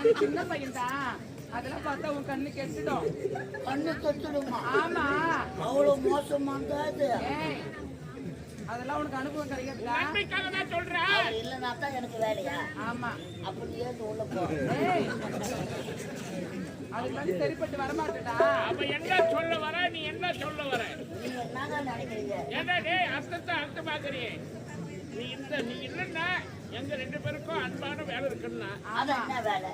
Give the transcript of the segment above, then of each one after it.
நீ சின்ன பையன்தான் அதெல்லாம் பார்த்தா உன் கண்ணு கெட்டுடும். கண்ணு தொட்டுடுமா ஆமா. அவ்வளவு மோசமானதா இது அதெல்லாம் உனக்கு அனுபவம் தான் சொல்றேன் அவர் இல்லைன்னா தான் எனக்கு வேலையா? ஆமா. அப்படி ஏன் உள்ள போ? ஏய் அதுக்கு வந்து சரிப்பட்டு வரமாட்டேடா அவ என்ன சொல்ல வர நீ என்ன சொல்ல வர? நீங்க என்னங்க நினைக்கிறீங்க? ஏன்னா டேய் அர்த்தத்தை அர்த்தம் பாக்குறியே நீ இந்த நீ இல்லைன்னா எங்க ரெண்டு பேருக்கும் அன்பான வேலை இருக்குன்னா அது என்ன வேலை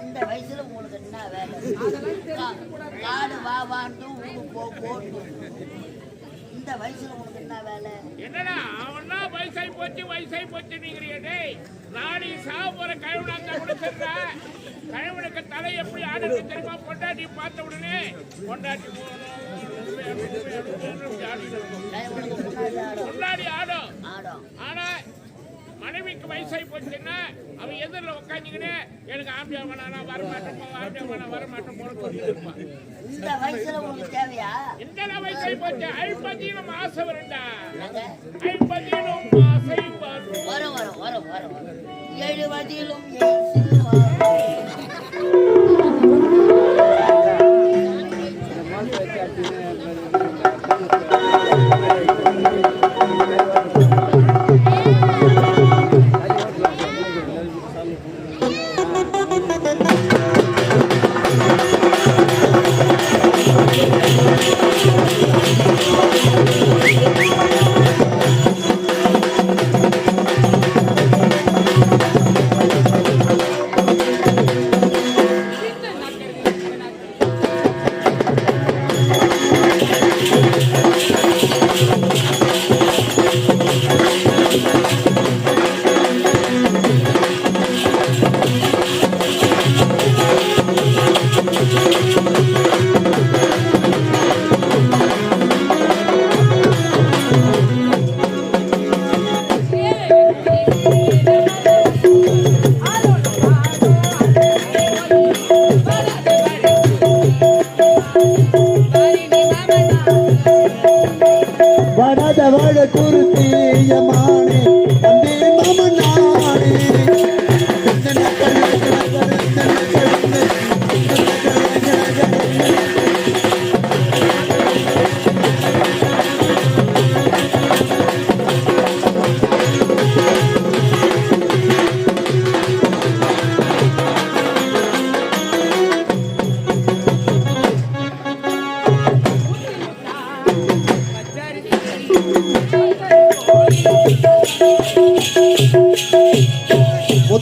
இந்த வயசுல உங்களுக்கு என்ன வேலை காடு வா வான்ட்டு ஊரு போ போட்டு இந்த வயசுல உங்களுக்கு என்ன வேலை என்னடா அவனா வயசாகி போச்சு வயசாகி போச்சு நீங்கிறிய டேய் நாளை சாவ போற கழுவனாங்க கூட சொல்ற கழுவனுக்கு தலை எப்படி ஆடுறது தெரியுமா பொண்டாட்டி பார்த்த உடனே பொண்டாட்டி முன்னாடி ஆடும் ஆனா மனைவிக்கு வயசாகி போச்சுன்னா அவன் எதிரில் உட்காந்துக்கிட்டு எனக்கு ஆம்பியா வேணாம் நான் வரமாட்டேன் போ ஆம்பியா வேணாம் வரமாட்டேன் போல சொல்லிட்டு இருப்பான் இந்த வயசுல உங்களுக்கு தேவையா? இந்த வயசாகி போச்சு. ஐம்பதியிலும் ஆசை வரும்டா? ஐம்பதியிலும் ஆசை வரும். வரும் வரும் வரும் வரும் வரும். எழுவதிலும் என்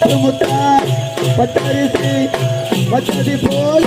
முத்து முத்தா பச்சரிசி பச்சதி போல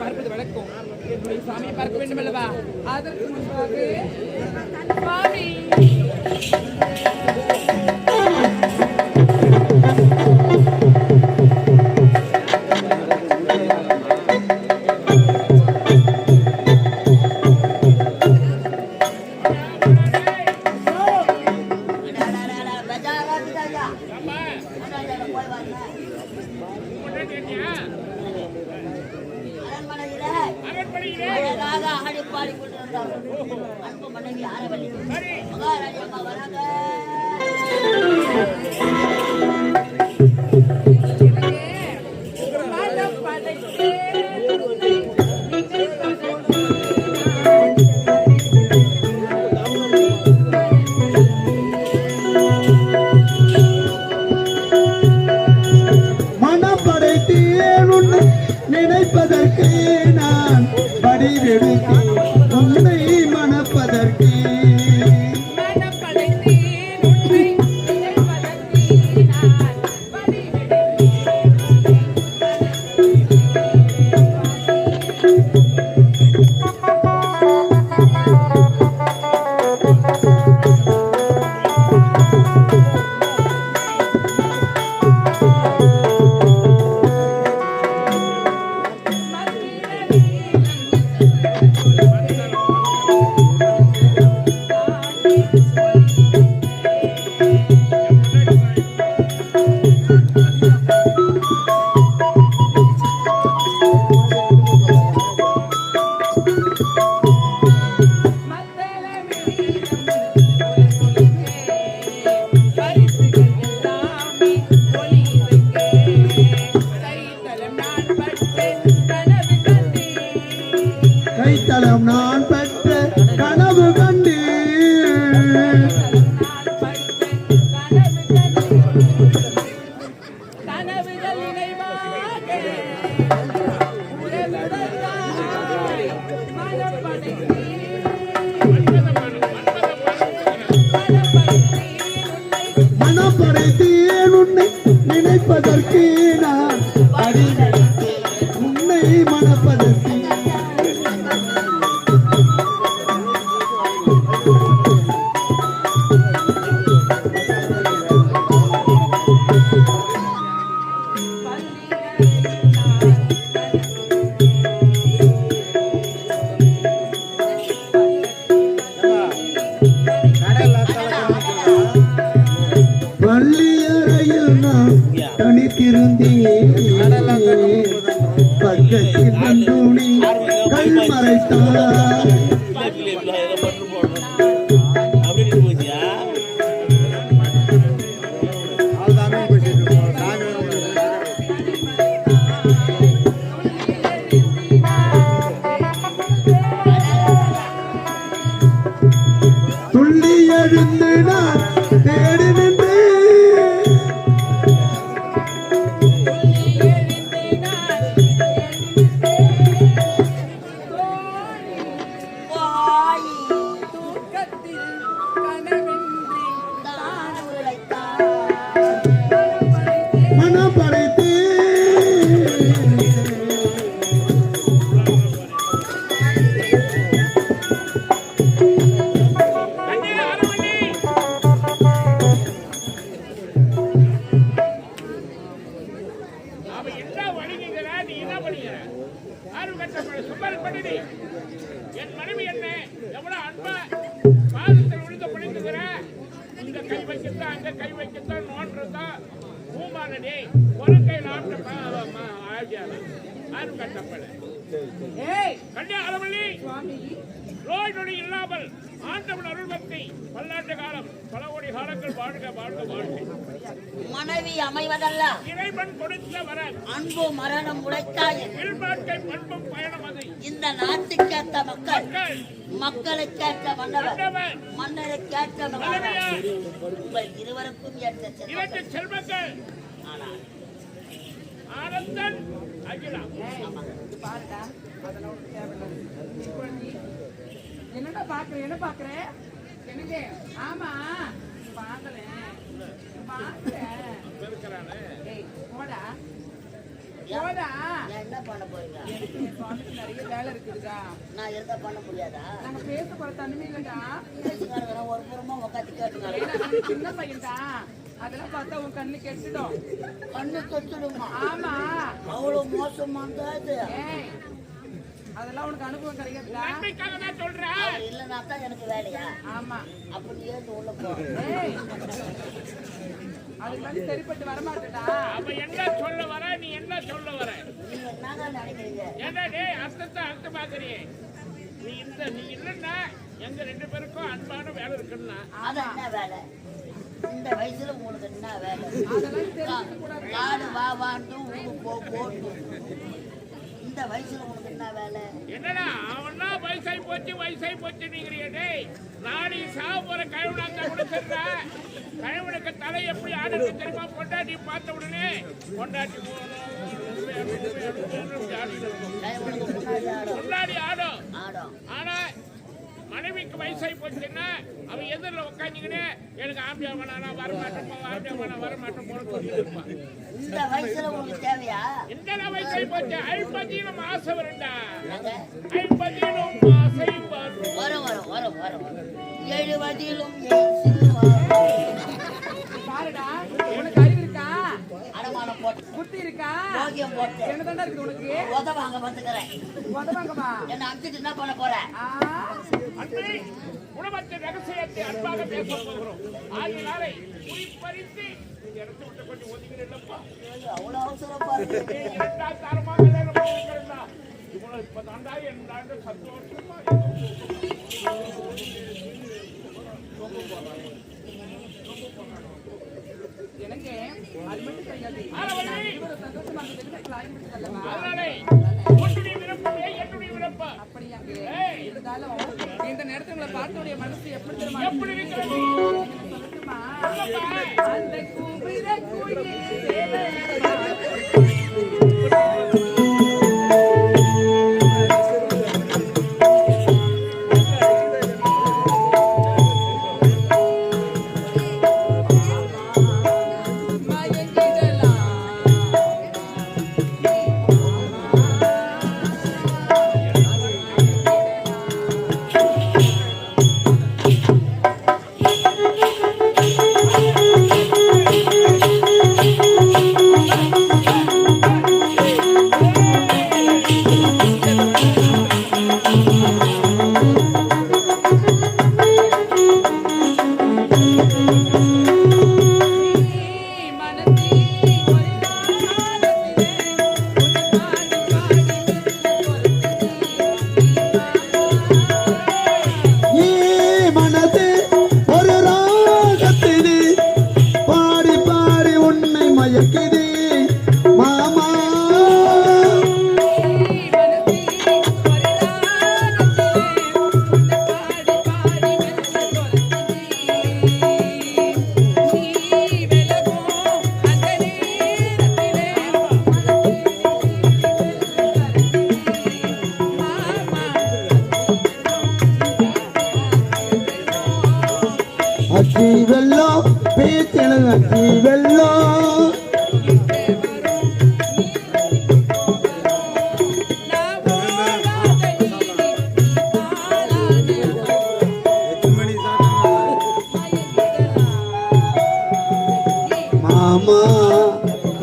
பார்ப்பது வழக்கம். என்னுடைய சாமியை பார்க்க வேண்டும் அல்லவா? அதற்கு முன்பாக சுவாமி. பக்கத்தில் கண்மறைத்தார் பயணம் உழைத்தாயில் இந்த நாட்டுக்கேற்ற மக்கள் மக்களுக்கேற்ற மன்னவர் மன்னருக்கேற்ற மகன் உங்கள் இருவருக்கும் ஏற்ற செல்வங்கள். ஆனால் என்னடா பாக்குறேன் என்ன பாக்குறேன் என்னது? ஆமா. பாக்கல. போடா. போடா. நான் என்ன பண்ண போறீங்க? நிறைய வேலை இருக்குதுடா. நான் இருந்தா பண்ண முடியாதா? நாங்க பேச போற இல்லடா. பேசிக்காரங்க ஒரு புறமா உட்காந்து கேட்டுங்க சின்ன பையன்டா. அதெல்லாம் பார்த்தா உன் கண்ணு கெட்டுடும். கண்ணு தொட்டுடுமா ஆமா. அவ்வளவு மோசமானதா இது? அதெல்லாம் உனக்கு அனுபவம் தான் சொல்றேன். இல்லைன்னா தான் எனக்கு வேலையா? ஆமா. அப்ப நீ ஏந்து உள்ள போ? அவ என்ன சொல்ல வர நீ என்ன சொல்ல வர? ஏன்னா டேய் அர்த்தத்தை அர்த்தம் பாக்குறியே நீ இந்த நீ இல்லைன்னா எங்க ரெண்டு பேருக்கும் அன்பான வேலை இருக்குன்னா? அது என்ன வேலை? இந்த வயசுல உங்களுக்கு என்ன வேலை? காடு வா ஊரு போ போட்டு. இந்த வயசுல உங்களுக்கு என்ன வேலை என்னடா அவனா வயசாகி போச்சு வயசாகி போச்சு நீங்க டேய் நாளைக்கு சாக போற கழுவுனாங்க கூட சொல்ற கழுவுனுக்கு தலை எப்படி ஆடுறது தெரியுமா பொண்டாட்டி பார்த்த உடனே பொண்டாட்டி கைவனுக்கு முன்னாடி ஆடும் ஆடும் ஆடும் ஆனா மனைவிக்கு வயசாகி போச்சுன்னா அவன் எதிரில் உட்காந்துக்கினே எனக்கு ஆம்பியா வேணா வர மாட்டோம் வரமாட்டோம் வேணா சொல்லிட்டு இருப்பான் இந்த வயசுல உங்களுக்கு தேவையா? இந்த வயசாகி போச்சு ஐம்பதியிலும் ஆசை வரும். வரும் வரும் வரும் பாருடா உனக்கு அறிவு இருக்கா? அடமானம் போட்டு. புத்தி இருக்கா? போகியம் போட்டு. என்னதாண்டா உனக்கு? வந்துக்கிறேன். என்ன அனுப்பிச்சிட்டு என்ன பண்ண போற? குடும்பத்தின் ரகசியத்தை அன்பாக பேச போகிறோம். ஆகினாலே குறிப்பறித்து எனக்கு அது மட்டும் இவ்வளவு சந்தோஷமா விருப்பமே என்னுடைய விருப்பம் அப்படியாங்க ஏய். இருந்தாலும் இந்த நேரத்துல உங்களை பார்த்தோடைய மனசு எப்படி தெரியுமா? எப்படி இருக்கிறது? அந்த கூப்பிட குயில்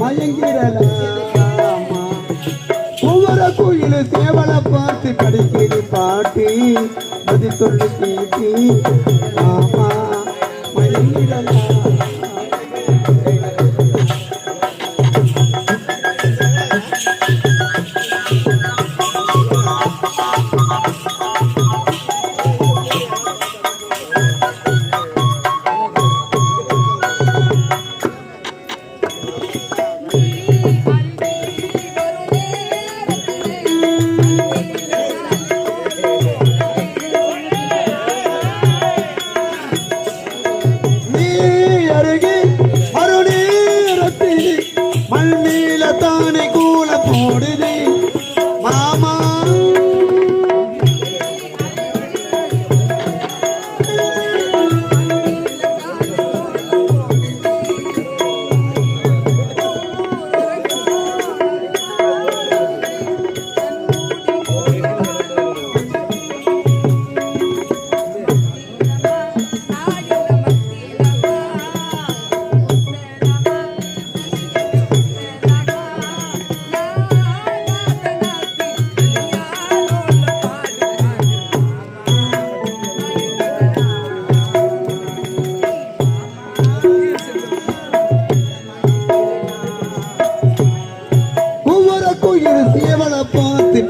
மயங்கிடலாமா ஒவ்வொரு கோயிலு சேவலை பார்த்து படிக்கிற பாட்டி அது கேட்டி ஆமா மயங்கிடலாம்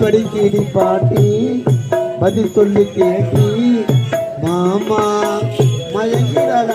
படி படிக்கிடி பாட்டி பதில் சொல்லி கேட்டி மாமா மயங்கிடலா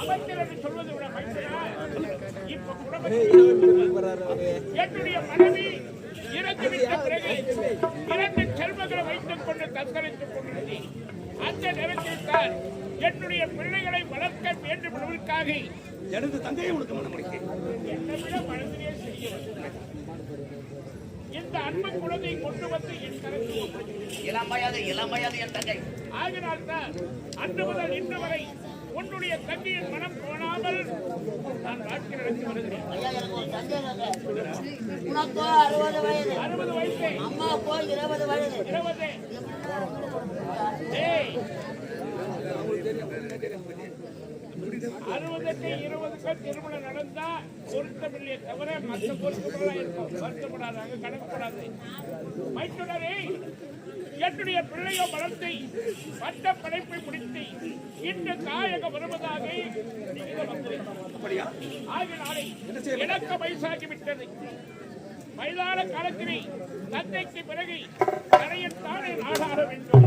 அமைச்சர் சொல்வதை விட இப்ப குடும்பத்தில் என்னுடைய மனைவி இறந்துவிட்ட பிறகு இரண்டு செல்வங்களை வைத்துக் கொண்டு தத்தளித்துக் கொண்டது அந்த நேரத்தில் தான் என்னுடைய பிள்ளைகளை வளர்க்க வேண்டும் என்பதற்காக எனது தந்தையை உனக்கு மனம் முடிக்கிறேன் என்னை விட மனதிலே செய்ய இந்த அன்பு குழந்தை கொண்டு வந்து என் கருத்தில் ஒப்படைத்தேன். இளம் வயது இளம் வயது என் தங்கை. ஆகினால் தான் அன்று முதல் இன்று வரை உன்னுடைய தங்கையின் மனம் போனாமல் நான் வாழ்க்கை நடத்தி வருகிறேன். உனக்கோ அறுபது வயது. அறுபது வயசு. அம்மாக்கோ இருபது வயது. இருபது. அறுபதுக்கு இருபதுக்கு திருமணம் நடந்தா பொருத்தமில்லையே தவிர மற்ற பொருத்தமெல்லாம் இருக்கும். வருத்தப்படாதாங்க கணக்கப்படாது மைத்துனரே என்னுடைய பிள்ளைய வளர்த்தை பட்ட படைப்பை முடித்து இன்று தாயகம் வருவதாக. ஆகினாலே எனக்கு வயசாகி விட்டது வயதான காலத்திலே தந்தைக்கு பிறகு கரையில் தானே நாடாட வேண்டும்.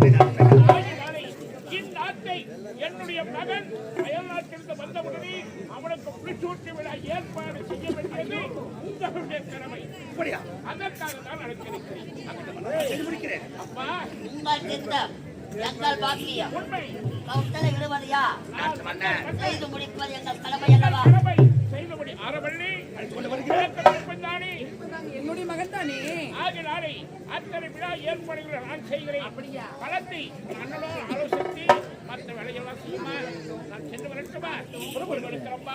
இந்நாட்டை என்னுடைய மகன் அயல்நாட்டிலிருந்து வந்தவுடனே அவனுக்கு புளிச்சூட்டி விட ஏற்பாடு செய்ய வேண்டியது உங்களுடைய கடமை அப்படியா? அதற்காக தான் நடக்கிறேன் அப்பா எங்கள் பாக்கியம். உண்மை. கவுண்டரை விடுவதையா? செய்து முடிப்பது எங்கள் கடமை அல்லவா? செய்தபடி அறவள்ளி. தானே என்னுடைய மகன் தானே ஆகினாலே அத்தனை விழா ஏற்பாடுகளை நான் செய்கிறேன். அப்படியா? பலத்தை அண்ணனோடு ஆலோசித்து மற்ற வேலையெல்லாம் செய்யுமா? நான் சென்று வரட்டுமா வந்துட்டேன்.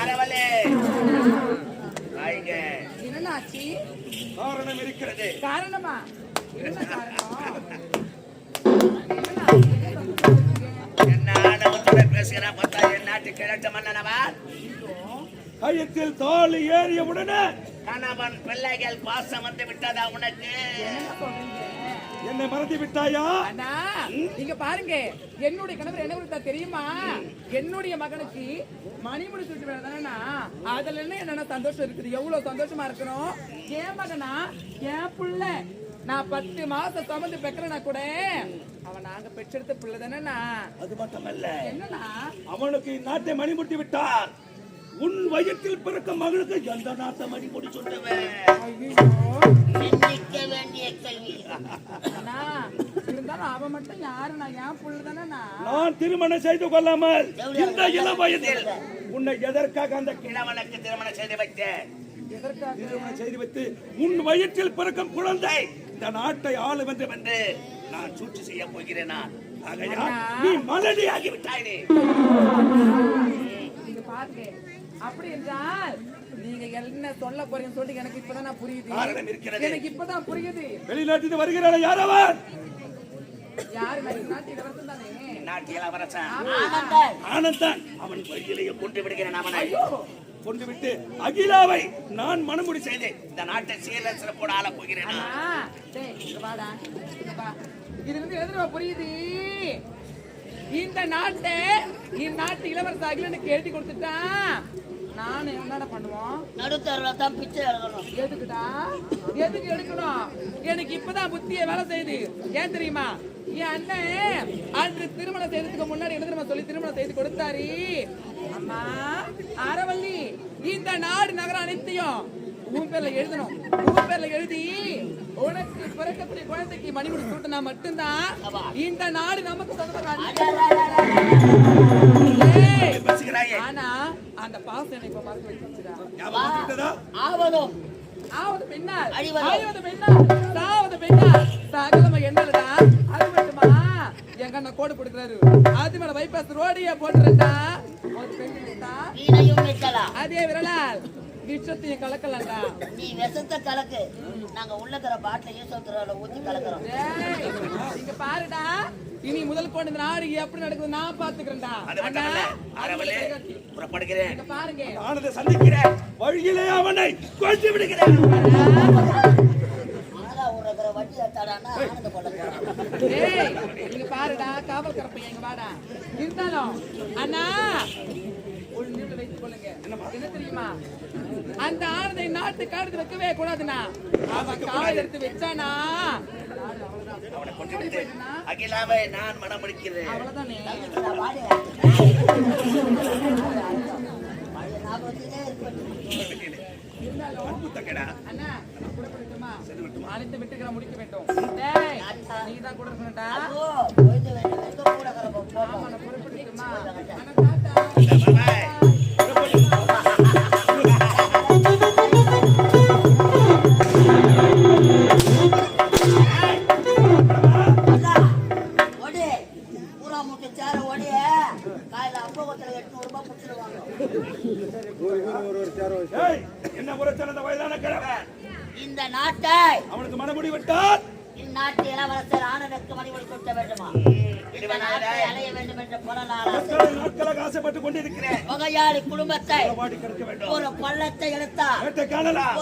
அரவலே ஆச்சு காரணம் இருக்கிறது. காரணமா? என்ன காரணம்? பேசுகிறேன் பார்த்தா என் நாட்டு கிழட்டு மன்னனவா கயத்தில் தோல் ஏறிய உடனே கணவன் பிள்ளைகள் பாசம் வந்து விட்டதா உனக்கு? என்ன என்னை மறந்து விட்டாயா? அண்ணா நீங்க பாருங்க. என்னுடைய கணவர் என்ன கொடுத்தா தெரியுமா? என்னுடைய மகனுக்கு மணிமுடி சுட்டு வேணா அதுல என்ன என்னென்ன சந்தோஷம் இருக்குது? எவ்வளவு சந்தோஷமா இருக்கணும்? என் மகனா? என் புள்ள. நான் பத்து மாசம் சுமந்து பெக்கிறேன்னா கூட? அவன் நாங்க பெற்றெடுத்த பிள்ளை தானேண்ணா. அது மட்டுமல்ல. என்னண்ணா? அவனுக்கு இந்நாட்டை மணிமுட்டி விட்டார். உன் வயிற்றில் பிறக்கும் மகளுக்கு எந்த நாட்டை மணிமுடி சொல்லுவேன் வேண்டிய கேள்வி. இருந்தாலும் அவன் மட்டும் யாருண்ணா? என் புள்ள நான் திருமணம் செய்து கொள்ளாமல் இந்த இளம் வயதில் உன்னை எதற்காக அந்த கிழவனுக்கு திருமணம் செய்து வைத்தேன். எதற்காக? திருமணம் செய்து வைத்து உன் வயிற்றில் பிறக்கும் குழந்தை இந்த நாட்டை ஆள வேண்டும் என்று நான் சூழ்ச்சி செய்ய போகிறேன்? நான் ஆகையால் நீ மலடியாகி விட்டாய். நீ நீங்க பாருங்க. அப்படி என்றால் நீங்க என்ன சொல்ல போறீங்கன்னு சொல்லிட்டு எனக்கு இப்பதான் புரியுது. எனக்கு இப்பதான் புரியுது. வெளிநாட்டில் வருகிறான யாரவன் யாரு நாட்டு இளவரசன் தானே நாட்டு இளவரசன் ஆனந்தன். அவன் கொண்டு விடுகிறேன் அவனை. கொண்டு விட்டு அகிலாவை நான் மனமுடி செய்தேன். இந்த நாட்டை சீர சிறப்போடு ஆள போகிறேன்? நான். அண்ணா, டேய், இங்க வாடா, இங்க வா. இதுல இருந்து எதுவா புரியுது? இந்த நாட்டை இந்த நாட்டு இளவரச அகிலனுக்கு எழுதி கொடுத்துட்டான் நானு என்னடா பண்ணுவோம்? நடுத்தருல தான் பிச்சை எடுக்கணும் எதுக்குடா? எதுக்கு எடுக்கணும்? எனக்கு இப்பதான் புத்திய வேலை செய்யுது. ஏன் தெரியுமா? என் அண்ணன் அன்று திருமணம் செய்யறதுக்கு முன்னாடி என்ன தெரியுமா சொல்லி திருமணம் செய்து கொடுத்தாரு? அம்மா அனைத்தையும் உன் பேர்ல எழுதணும். உன் பேர்ல எழுதி உனக்கு பிறக்கக்கூடிய குழந்தைக்கு மணிமுடி சூட்டினா மட்டும்தான் இந்த நாடு நமக்கு பேசுகிறாயே ஆனா அந்த பாசம் என்னை இப்ப மறந்து வந்துட்டதா? ஆவதும். ஆவது பெண்ணால் அழிவதோ? பெண்ணால் சாவது பெண்ணால் சகலம என்னடா அது மட்டுமா? எங்க அண்ணன் கோடு கொடுக்குறாரு அது மேல பைபாஸ் ரோடியா போட்டுருந்தா அதே விரலால். விஷத்தையும் கலக்கலண்டா? நீ விஷத்தை கலக்கு. நாங்க உள்ளக்கிற பாட்டில ஈஸ்வரத்துல ஊத்தி கலக்குறோம். இங்க பாருடா. இனி முதல் கொண்டு இந்த நாடு எப்படி நடக்குது நான் பாத்துக்கிறேன்டா அறவலே, புறப்படுகிறேன். இங்க பாருங்க. ஆனதை சந்திக்கிறேன் வழியிலே அவனை கொண்டு விடுகிறேன். ஆனந்த இங்க பாருடா காவல் கரப்பை எங்க வாடா. இருந்தாலும் அண்ணா ஒரு நிமிடம் வைத்துக் கொள்ளுங்க என்ன தெரியுமா? அந்த ஆனதை நாட்டு காடுத்து வைக்கவே கூடாதுண்ணா. அவன் காவல் எடுத்து வச்சானா? அகிலாவை நான் மனம் முடிக்கிறேன். அவ்வளவுதானே? அண்ணா கூட அனைத்து விட்டுக்கிற முடிக்க வேண்டும். டேய் நீ தான் கூட இருக்கணும்டா அப்போ, போயிட்டு காணலாம்